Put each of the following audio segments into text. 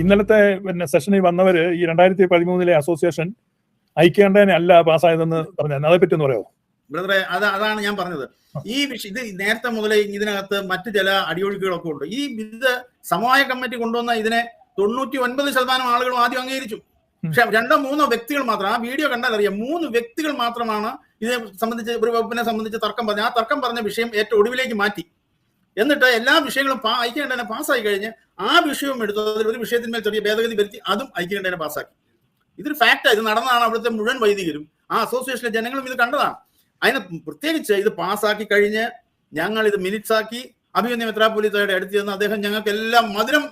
ഇന്നലത്തെ പിന്നെ സെഷനിൽ വന്നവര് ഈ രണ്ടായിരത്തി പതിമൂന്നിലെ അസോസിയേഷൻ ഐക്യകണ്ഠേനെ അല്ല പാസ്സായതെന്ന് പറഞ്ഞു അതേപ്പറ്റി പറ്റി ഒന്ന് പറയാമോ? ബ്രദറെ അത് അതാണ് ഞാൻ പറഞ്ഞത്. ഈ വിഷയം ഇത് നേരത്തെ മുതലേ ഇതിനകത്ത് മറ്റു ചില അടിയൊഴുക്കുകളൊക്കെ ഉണ്ട്. ഈ ഇത് സമവായ കമ്മിറ്റി കൊണ്ടുവന്ന ഇതിനെ തൊണ്ണൂറ്റി ഒൻപത് ശതമാനം ആളുകളും ആദ്യം അംഗീകരിച്ചു. പക്ഷെ രണ്ടോ മൂന്നോ വ്യക്തികൾ മാത്രം ആ വീഡിയോ കണ്ടാൽ അറിയാം മൂന്ന് വ്യക്തികൾ മാത്രമാണ് ഇതിനെ സംബന്ധിച്ച് ഒരു വകുപ്പിനെ സംബന്ധിച്ച് തർക്കം പറഞ്ഞ ആ തർക്കം പറഞ്ഞ വിഷയം ഏറ്റവും ഒടുവിലേക്ക് മാറ്റി. എന്നിട്ട് എല്ലാ വിഷയങ്ങളും പാ ഐക്യകണ്ഠേന പാസ്സായി കഴിഞ്ഞ് ആ വിഷയവും എടുത്തു അതിൽ ഒരു വിഷയത്തിന്മേൽ ചെറിയ ഭേദഗതി വരുത്തി അതും ഐക്യകണ്ഠേന പാസ്സാക്കി. ഇതൊരു ഫാക്റ്റാണ് ഇത് നടന്നതാണ് അവിടുത്തെ മുഴുവൻ വൈദികരും. ആ അസോസിയേഷനിലെ ജനങ്ങളും ഇത് കണ്ടതാണ്. അതിന് പ്രത്യേകിച്ച് ഇത് പാസ്സാക്കി കഴിഞ്ഞ് ഞങ്ങൾ ഇത് മിനിറ്റ്സ് ആക്കി അഭിമന്യ മെത്രാപ്പൊലിത്തയുടെ അടുത്ത് ചെന്ന് അദ്ദേഹം ഞങ്ങൾക്ക് എല്ലാം മധുരം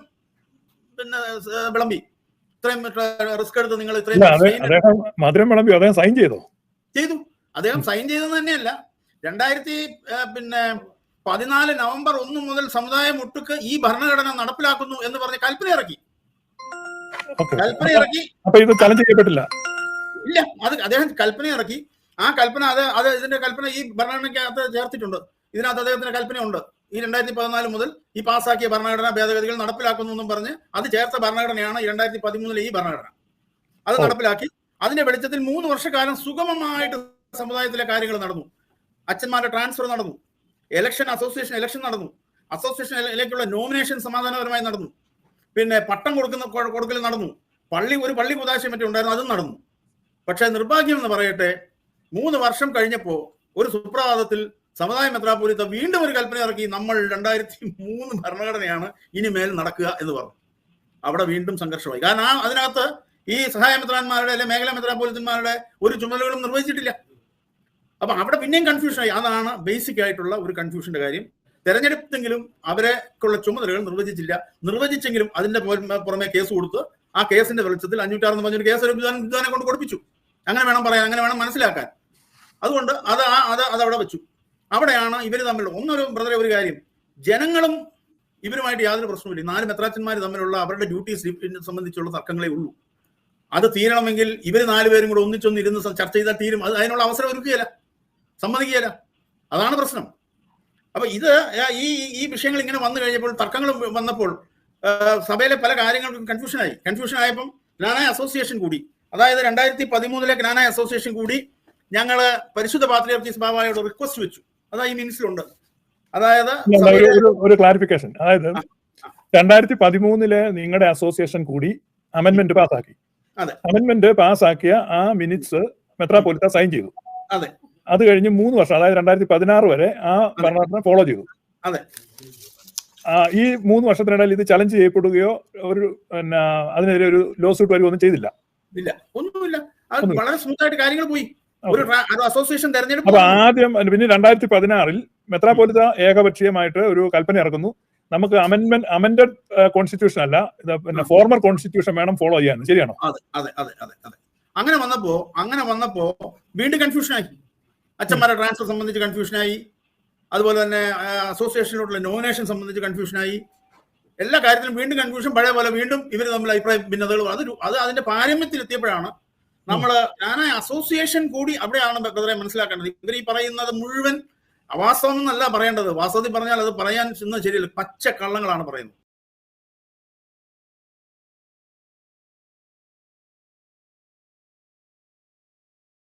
പിന്നെ വിളമ്പി. ഇത്രയും റിസ്ക് എടുത്ത് നിങ്ങൾ ഇത്രയും മധുരം വിളമ്പി അദ്ദേഹം സൈൻ ചെയ്തോ. ചെയ്തു. അദ്ദേഹം സൈൻ ചെയ്തെന്ന് തന്നെയല്ല. രണ്ടായിരത്തി പിന്നെ പതിനാല് നവംബർ ഒന്ന് മുതൽ സമുദായ മുട്ടുക്ക് ഈ ഭരണഘടന നടപ്പിലാക്കുന്നു എന്ന് പറഞ്ഞ് കൽപ്പന ഇറക്കി. കൽപ്പന ഇറക്കി. ഇത് ചലഞ്ച് ചെയ്യപ്പെട്ടില്ല. ഇല്ല അത് അദ്ദേഹം കൽപ്പന ഇറക്കി. ആ കൽപ്പന അത് അത് ഇതിന്റെ കൽപ്പന ഈ ഭരണഘടനയ്ക്കകത്ത് ചേർത്തിട്ടുണ്ട്. ഇതിനകത്ത് അദ്ദേഹത്തിന്റെ കൽപ്പനയുണ്ട്. ഈ രണ്ടായിരത്തി പതിനാല് മുതൽ ഈ പാസാക്കിയ ഭരണഘടനാ ഭേദഗതികൾ നടപ്പിലാക്കുന്നു എന്നും പറഞ്ഞ് അത് ചേർത്ത ഭരണഘടനയാണ് രണ്ടായിരത്തി പതിമൂന്നിലെ ഈ ഭരണഘടന. അത് നടപ്പിലാക്കി. അതിന്റെ വെളിച്ചത്തിൽ മൂന്ന് വർഷക്കാലം സുഗമമായിട്ട് സമുദായത്തിലെ കാര്യങ്ങൾ നടന്നു. അച്ഛന്മാരുടെ ട്രാൻസ്ഫർ നടന്നു. ഇലക്ഷൻ അസോസിയേഷൻ ഇലക്ഷൻ നടന്നു. അസോസിയേഷനിലേക്കുള്ള നോമിനേഷൻ സമാധാനപരമായി നടന്നു. പിന്നെ പട്ടം കൊടുക്കുന്ന കൊടുക്കൽ നടന്നു. പള്ളി ഒരു പള്ളി കുതാശയം മറ്റും ഉണ്ടായിരുന്നു അതും നടന്നു. പക്ഷേ നിർഭാഗ്യം എന്ന് പറയട്ടെ മൂന്ന് വർഷം കഴിഞ്ഞപ്പോൾ ഒരു സുപ്രഭാതത്തിൽ സമുദായ മെത്രാപോലിത്ത വീണ്ടും ഒരു കൽപ്പന ഇറക്കി നമ്മൾ രണ്ടായിരത്തി മൂന്ന് ഭരണഘടനയാണ് ഇനി മേൽ നടക്കുക എന്ന് പറഞ്ഞു. അവിടെ വീണ്ടും സംഘർഷമായി. കാരണം ആ അതിനകത്ത് ഈ സഹായ മെത്രാന്മാരുടെ അല്ലെ മേഖലാ മെത്രാപോലിത്തന്മാരുടെ ഒരു ചുമതലകളും നിർവഹിച്ചിട്ടില്ല. അപ്പൊ അവിടെ പിന്നെയും കൺഫ്യൂഷൻ ആയി. അതാണ് ബേസിക് ആയിട്ടുള്ള ഒരു കൺഫ്യൂഷന്റെ കാര്യം. തെരഞ്ഞെടുപ്പെങ്കിലും അവരെക്കുള്ള ചുമതലകൾ നിർവചിച്ചില്ല. നിർവചിച്ചെങ്കിലും അതിന്റെ പുറമെ- കേസ് കൊടുത്ത് ആ കേസിന്റെ വെളിച്ചത്തിൽ അഞ്ഞൂറ്റാറെന്ന് പറഞ്ഞൊരു കേസ് ഒരു വിധാനം കൊണ്ട് കൊടുപ്പിച്ചു. അങ്ങനെ വേണം പറയാൻ അങ്ങനെ വേണം മനസ്സിലാക്കാൻ. അതുകൊണ്ട് അത് ആ അത് അത് അവിടെ വെച്ചു. അവിടെയാണ് ഇവർ തമ്മിലുള്ള ഒന്നൊരു ബ്രദറെ ഒരു കാര്യം. ജനങ്ങളും ഇവരുമായിട്ട് യാതൊരു പ്രശ്നവുമില്ല. നാല് മെത്രാച്ചന്മാർ തമ്മിലുള്ള അവരുടെ ഡ്യൂട്ടി ഡ്യൂട്ടീസ് സംബന്ധിച്ചുള്ള തർക്കങ്ങളേ ഉള്ളൂ. അത് തീരണമെങ്കിൽ ഇവർ നാലുപേരും കൂടെ ഒന്നിച്ചൊന്ന് ഇരുന്ന് ചർച്ച ചെയ്താൽ തീരും. അത് അതിനുള്ള അവസരം ഒരുക്കുകയില്ല. സമ്മതിക്കുകയില്ല. അതാണ് പ്രശ്നം. അപ്പൊ ഇത് ഈ ഈ- വിഷയങ്ങൾ ഇങ്ങനെ വന്നു കഴിഞ്ഞപ്പോൾ തർക്കങ്ങൾ വന്നപ്പോൾ സഭയിലെ പല കാര്യങ്ങൾക്കും കൺഫ്യൂഷനായി കൺഫ്യൂഷൻ ആയപ്പം ജ്ഞാനായ അസോസിയേഷൻ കൂടി. അതായത് രണ്ടായിരത്തി പതിമൂന്നിലെ ജ്ഞാനായ അസോസിയേഷൻ കൂടി ഞങ്ങൾ പരിശുദ്ധ പാത്രിയർക്കീസ് ബാബായോട് റിക്വസ്റ്റ് വെച്ചു. അതാ ഈ മിനിറ്റ്സിലുണ്ട് അതായത് ഒരു- ക്ലാരിഫിക്കേഷൻ അതായത് രണ്ടായിരത്തി പതിമൂന്നിലെ നിങ്ങളുടെ അസോസിയേഷൻ കൂടി അമെന്റ്മെന്റ് പാസ്സാക്കി അതെ. അമെന്റ്മെന്റ് പാസ്സാക്കിയ ആ മിനിറ്റ്സ് മെത്രാപോലിത്ത സൈൻ ചെയ്തു. അതെ. അത് കഴിഞ്ഞ് മൂന്ന് വർഷം അതായത് രണ്ടായിരത്തി പതിനാറ് വരെ ആ ഭരണഘടന ഫോളോ ചെയ്തു. അതെ. ഈ മൂന്ന് വർഷത്തിനിടയിൽ ഇത് ചലഞ്ച് ചെയ്യപ്പെടുകയോ ഒരു പിന്നെ അതിനെതിരെ ഒരു ലോ സൂട്ട് വരികയോ ഒന്നും ചെയ്തില്ല. ഇല്ല. ഒന്നുമില്ല. വളരെ സ്മൂത്ത് ആയിട്ട് കാര്യങ്ങൾ പോയി. ഒരു അസോസിയേഷൻ തെരഞ്ഞെടുപ്പ് അപ്പൊ ആദ്യം പിന്നെ രണ്ടായിരത്തി പതിനാറിൽ മെത്രാപോലിത്ത ഏകപക്ഷീയമായിട്ട് ഒരു കൽപ്പന ഇറക്കുന്നു. നമുക്ക് അമെന്റ്മെന്റ് അമെന്റഡ് കോൺസ്റ്റിറ്റ്യൂഷൻ അല്ല പിന്നെ ഫോർമർ കോൺസ്റ്റിറ്റ്യൂഷൻ വേണം ഫോളോ ചെയ്യാൻ. ശരിയാണോ? അതെ അതെ അതെ അതെ. അങ്ങനെ വന്നപ്പോ അങ്ങനെ വന്നപ്പോ വീണ്ടും കൺഫ്യൂഷൻ ആയി. അച്ഛന്മാരുടെ ട്രാൻസ്ഫർ സംബന്ധിച്ച് കൺഫ്യൂഷനായി അതുപോലെ തന്നെ അസോസിയേഷനിലോട്ടുള്ള നോമിനേഷൻ സംബന്ധിച്ച് കൺഫ്യൂഷനായി എല്ലാ കാര്യത്തിലും വീണ്ടും കൺഫ്യൂഷൻ പഴയ പോലെ വീണ്ടും ഇവർ തമ്മിൽ അഭിപ്രായ ഭിന്നതകൾ അത് അത് അതിന്റെ പാരമ്യത്തിൽ എത്തിയപ്പോഴാണ് നമ്മൾ ഞാൻ അസോസിയേഷൻ കൂടി അവിടെയാണ് ബ്രദറെ മനസ്സിലാക്കേണ്ടത്. ഇവർ ഈ പറയുന്നത് മുഴുവൻ വാസ്തവം എന്നല്ല പറയേണ്ടത്. വാസ്തവത്തിൽ പറഞ്ഞാൽ അത് പറയാൻ ചെന്ന ശരിയല്ല. പച്ച കള്ളങ്ങളാണ് പറയുന്നത്.